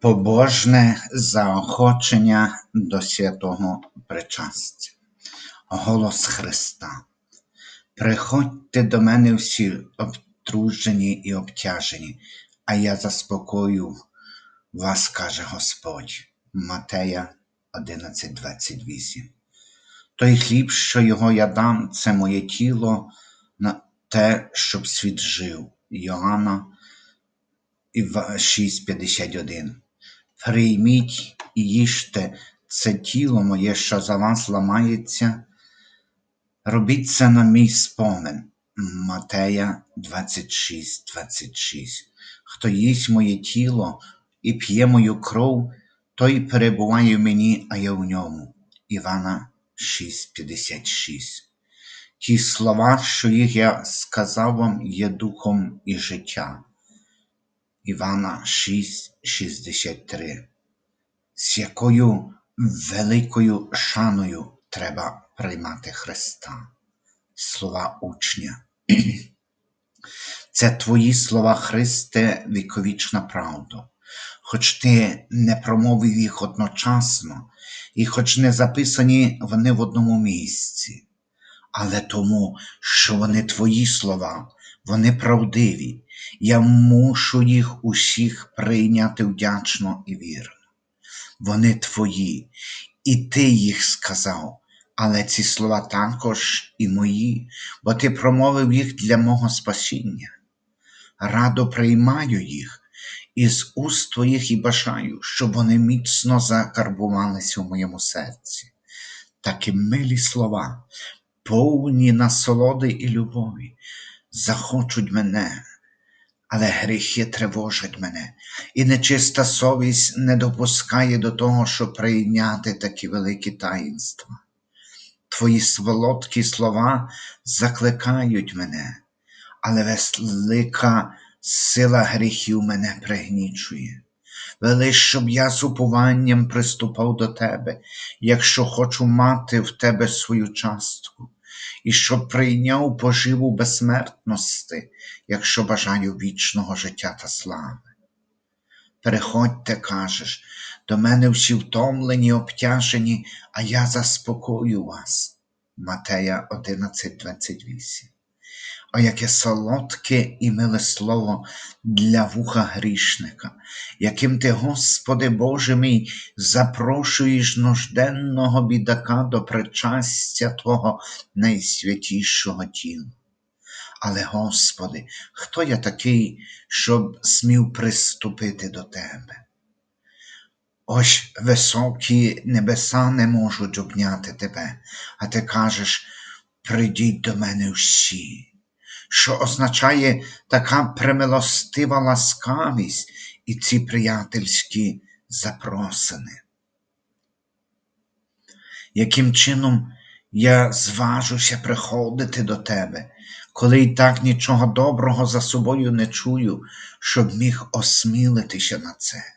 Побожне заохочення до святого причастя. Голос Христа. Приходьте до мене всі обтружені і обтяжені, а я заспокою вас, каже Господь. Матея 11:28. Той хліб, що його я дам, це моє тіло на те, щоб світ жив. Йоанна 6,51 Прийміть і їжте це тіло моє, що за вас ламається, робіть це на мій спомин. Матея 26, 26. Хто їсть моє тіло і п'є мою кров, той перебуває в мені, а я в ньому. Івана 6,56. Ті слова, що їх я сказав вам, є духом і життя. Івана 6,63. З якою великою шаною треба приймати Христа. Слова учня. Це твої слова, Христе, віковічна правда. Хоч ти не промовив їх одночасно, і хоч не записані вони в одному місці, але тому, що вони твої слова, вони правдиві, я мушу їх усіх прийняти вдячно і вірно. Вони твої, і ти їх сказав, але ці слова також і мої, бо ти промовив їх для мого спасіння. Радо приймаю їх із уст твоїх і бажаю, щоб вони міцно закарбувалися в моєму серці. Такі милі слова, повні насолоди і любові, захочуть мене, але гріхи тривожать мене, і нечиста совість не допускає до того, щоб прийняти такі великі таїнства. Твої солодкі слова закликають мене, але велика сила гріхів мене пригнічує. Вели, щоб я з упованням приступав до тебе, якщо хочу мати в тебе свою частку і щоб прийняв поживу безсмертності, якщо бажаю вічного життя та слави. Переходьте, кажеш, до мене всі втомлені, обтяжені, а я заспокою вас. Матея 11:28 о, яке солодке і миле слово для вуха грішника, яким ти, Господи Боже мій, запрошуєш нужденного бідака до причастя Твого найсвятішого тіла. Але, Господи, хто я такий, щоб смів приступити до Тебе? Ось високі небеса не можуть обняти тебе, а ти кажеш, прийдіть до мене всі що означає така премилостива ласкавість і ці приятельські запросини. Яким чином я зважуся приходити до тебе, коли й так нічого доброго за собою не чую, щоб міг осмілитися на це?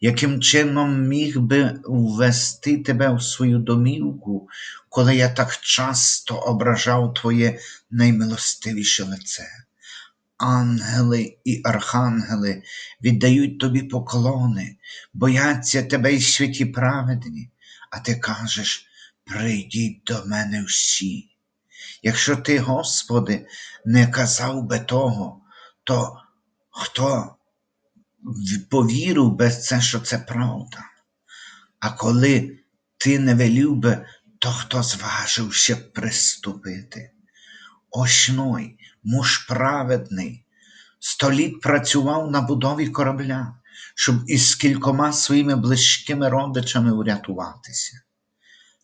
Яким чином міг би ввести тебе в свою домівку, коли я так часто ображав Твоє наймилостивіше лице. Ангели і архангели віддають тобі поклони, бояться тебе й святі праведні, а ти кажеш прийдіть до мене всі. Якщо ти, Господи, не казав би того, то хто повірив би це, що це правда? А коли ти не велів би, то хто зважився приступити? Ось Ной, муж праведний, століт працював на будові корабля, щоб із кількома своїми близькими родичами урятуватися.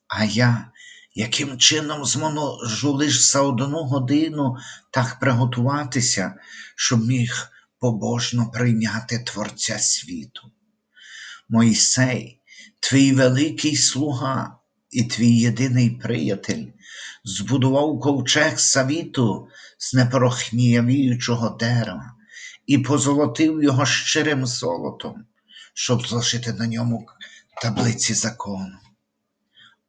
А я яким чином зможу лиш за одну годину так приготуватися, щоб міг побожно прийняти Творця світу? Моїсей, твій великий слуга і твій єдиний приятель, збудував ковчег завіту з непорохніявіючого дерева і позолотив його щирим золотом, щоб зложити на ньому таблиці закону.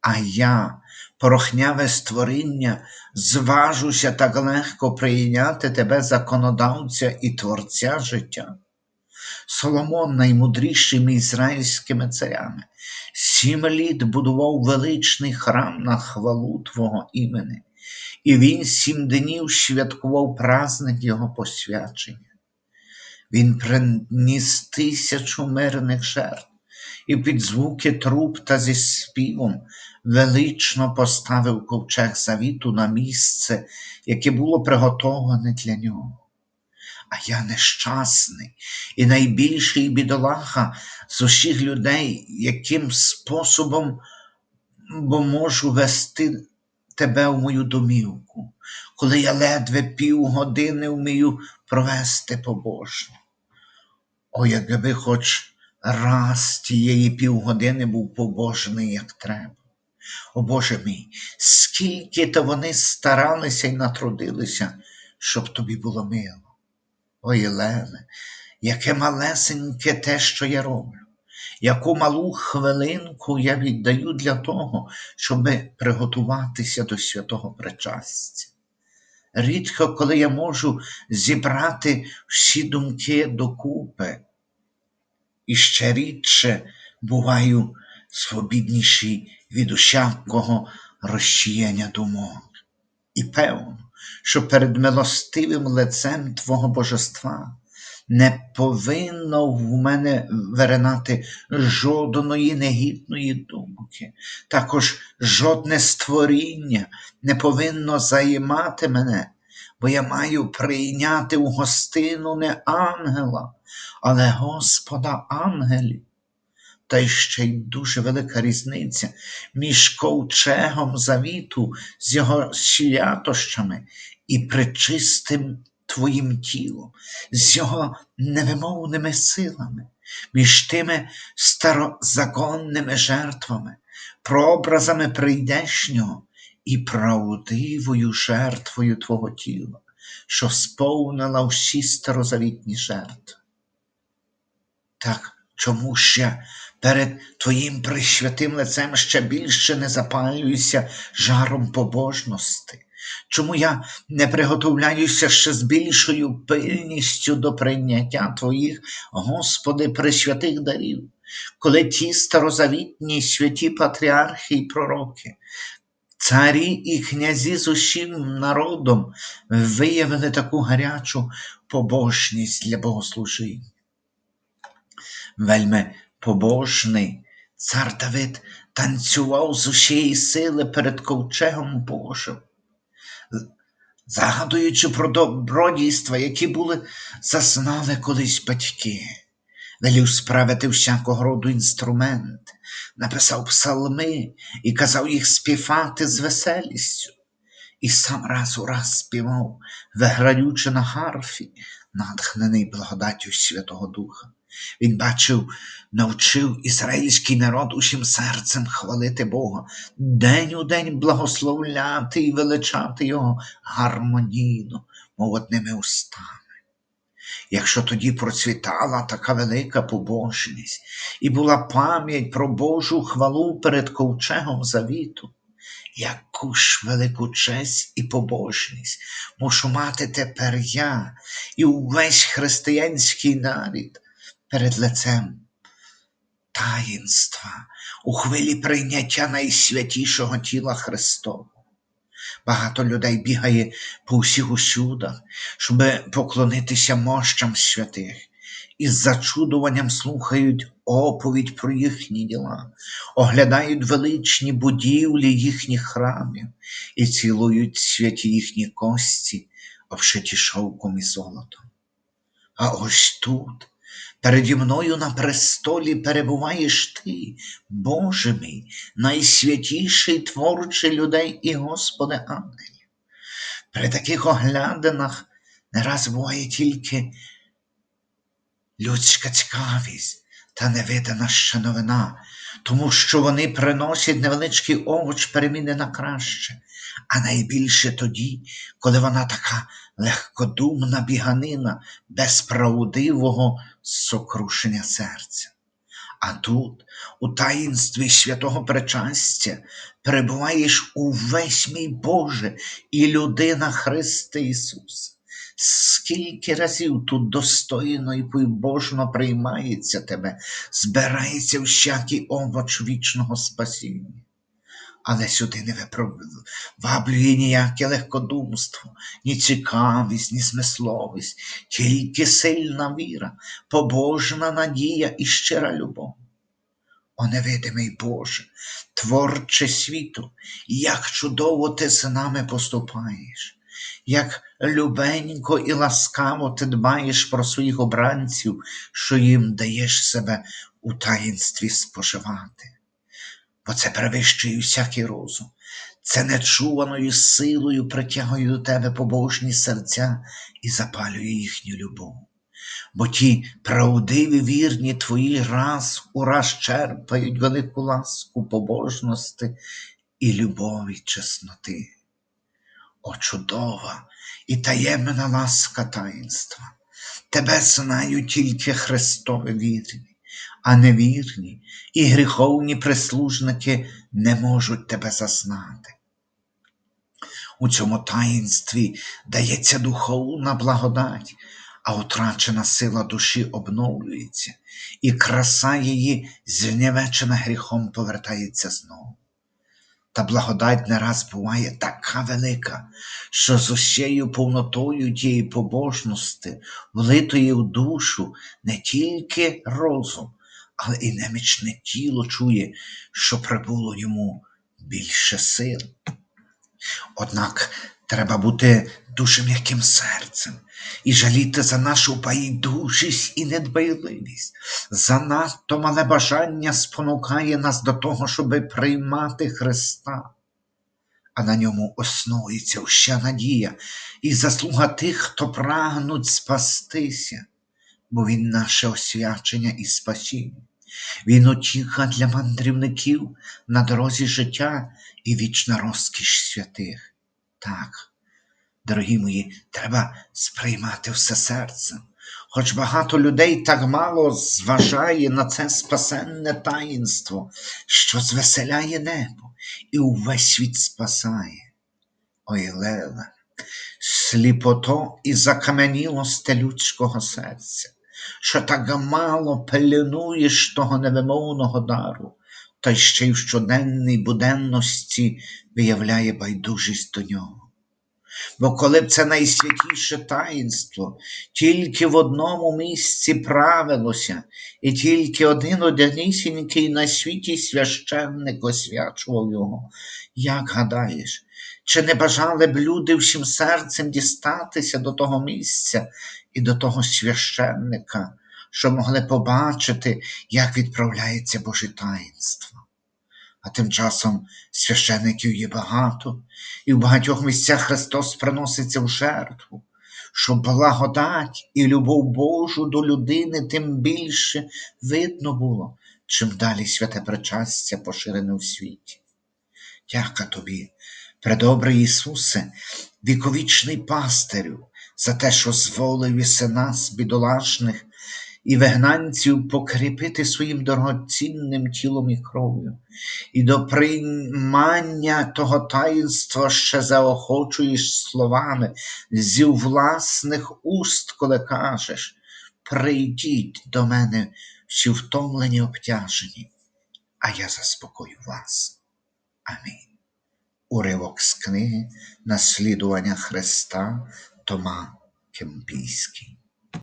А я, порохняве створіння, зважуся так легко прийняти тебе законодавця і творця життя. Соломон, наймудрішими ізраїльськими царями, сім літ будував величний храм на хвалу Твого імені, і він сім днів святкував праздник Його посвячення. Він приніс тисячу мирних жертв і під звуки труб та зі співом велично поставив ковчег завіту на місце, яке було приготоване для нього. А я нещасний і найбільший бідолаха з усіх людей, яким способом бо можу вести тебе в мою домівку, коли я ледве півгодини вмію провести побожно. О, якби хоч раз тієї півгодини був побожний, як треба. О Боже мій, скільки то вони старалися і натрудилися, щоб тобі було мило. Ой, Єлене, яке малесеньке те, що я роблю, яку малу хвилинку я віддаю для того, щоб приготуватися до святого причастя. Рідко, коли я можу зібрати всі думки докупи, і ще рідше буваю свобідніший від усякого розчіяння думок. І певно, що перед милостивим лицем Твого божества не повинно в мене виринати жодної негідної думки, також жодне створіння не повинно займати мене, бо я маю прийняти у гостину не ангела, але Господа ангелів. Та й ще й дуже велика різниця між ковчегом завіту з його святощами і причистим твоїм тілом, з його невимовними силами, між тими старозаконними жертвами, прообразами прийдешнього і правдивою жертвою Твого тіла, що сповнила всі старозавітні жертви. Так чому ще перед Твоїм присвятим лицем ще більше не запалююся жаром побожності? Чому я не приготовляюся ще з більшою пильністю до прийняття Твоїх, Господи, присвятих дарів, коли ті старозавітні святі патріархи і пророки, царі і князі з усім народом виявили таку гарячу побожність для богослужіння? Вельми побожний цар Давид танцював з усієї сили перед ковчегом Божим загадуючи про добродійства, які були зазнали колись батьки, велів справити всякого роду інструмент, написав псалми і казав їх співати з веселістю, і сам раз у раз співав, виграючи на гарфі, натхнений благодаттю Святого Духа. Він бачив, навчив ізраїльський народ усім серцем хвалити Бога, день у день благословляти і величати Його гармонійно, мов одними устами. Якщо тоді процвітала така велика побожність і була пам'ять про Божу хвалу перед ковчегом завіту, яку ж велику честь і побожність мушу мати тепер я і увесь християнський нарід, перед лицем таїнства у хвилі прийняття найсвятішого тіла Христового. Багато людей бігає по всіх усюдах, щоб поклонитися мощам святих, і з зачудуванням слухають оповідь про їхні діла, оглядають величні будівлі їхніх храмів і цілують святі їхні кості, обшиті шовком і золотом. А ось тут Переді мною на престолі перебуваєш ти, Боже мій, найсвятіший творчий людей і Господи ангелів. При таких оглядинах не раз буває тільки людська цікавість та невидана ще новина, тому що вони приносять невеличкий овоч переміни на краще, а найбільше тоді, коли вона така легкодумна біганина без правдивого сокрушення серця. А тут, у таїнстві святого причастя, перебуваєш увесь мій Боже і людина Христа Ісуса, Скільки разів тут достойно і побожно приймається тебе, збирається всякий овоч вічного спасіння. Але сюди не випроваблює ніяке легкодумство, ні цікавість, ні смисловість, тільки сильна віра, побожна надія і щира любов. О невидимий Боже, творче світу, як чудово ти з нами поступаєш, як любенько і ласкаво ти дбаєш про своїх обранців, що їм даєш себе у таїнстві споживати. Бо це перевищує всякий розум, це нечуваною силою притягує до тебе побожні серця і запалює їхню любов бо ті правдиві вірні твої раз у раз черпають велику ласку побожності і любові чесноти. О, чудова і таємна ласка таїнства! Тебе знають тільки Христові вірні, а невірні і гріховні прислужники не можуть тебе зазнати. У цьому таїнстві дається духовна благодать, а утрачена сила душі обновлюється, і краса її, зневечена гріхом, повертається знову. Та благодать не раз буває така велика, що з усією повнотою тієї побожності, влитої в душу не тільки розум, але і немічне тіло чує, що прибуло йому більше сил. Однак треба бути дуже м'яким серцем, і жаліти за нашу байдужість і недбайливість. Занадто мале бажання спонукає нас до того, щоб приймати Христа, а на ньому основується вся надія і заслуга тих, хто прагнуть спастися, бо Він наше освячення і спасіння. Він утіха для мандрівників на дорозі життя і вічна розкіш святих. Так, Дорогі мої, треба сприймати все серцем. Хоч багато людей так мало зважає на це спасенне таїнство, що звеселяє небо і увесь світ спасає. Ой, Леле, сліпото і закаменілосте людського серця, що так мало пеленуєш того невимовного дару, та ще й в щоденній буденності виявляє байдужість до нього. Бо коли б це найсвятіше таїнство тільки в одному місці правилося, і тільки один одинісінький на світі священник освячував його, як гадаєш, чи не бажали б люди всім серцем дістатися до того місця і до того священника, що могли побачити, як відправляється Боже таїнство? А тим часом священиків є багато, і в багатьох місцях Христос приноситься в жертву, щоб благодать і любов Божу до людини тим більше видно було, чим далі святе причастя поширене в світі. Дяка тобі, предобрий Ісусе, віковічний пастирю, за те, що зволив іси нас, бідолашних, і вигнанців покріпити своїм дорогоцінним тілом і кров'ю, і до приймання того таїнства ще заохочуєш словами зі власних уст, коли кажеш, прийдіть до мене всі втомлені обтяжені, а я заспокою вас. Амінь. Уривок з книги Наслідування Христа Тома Кемпійський.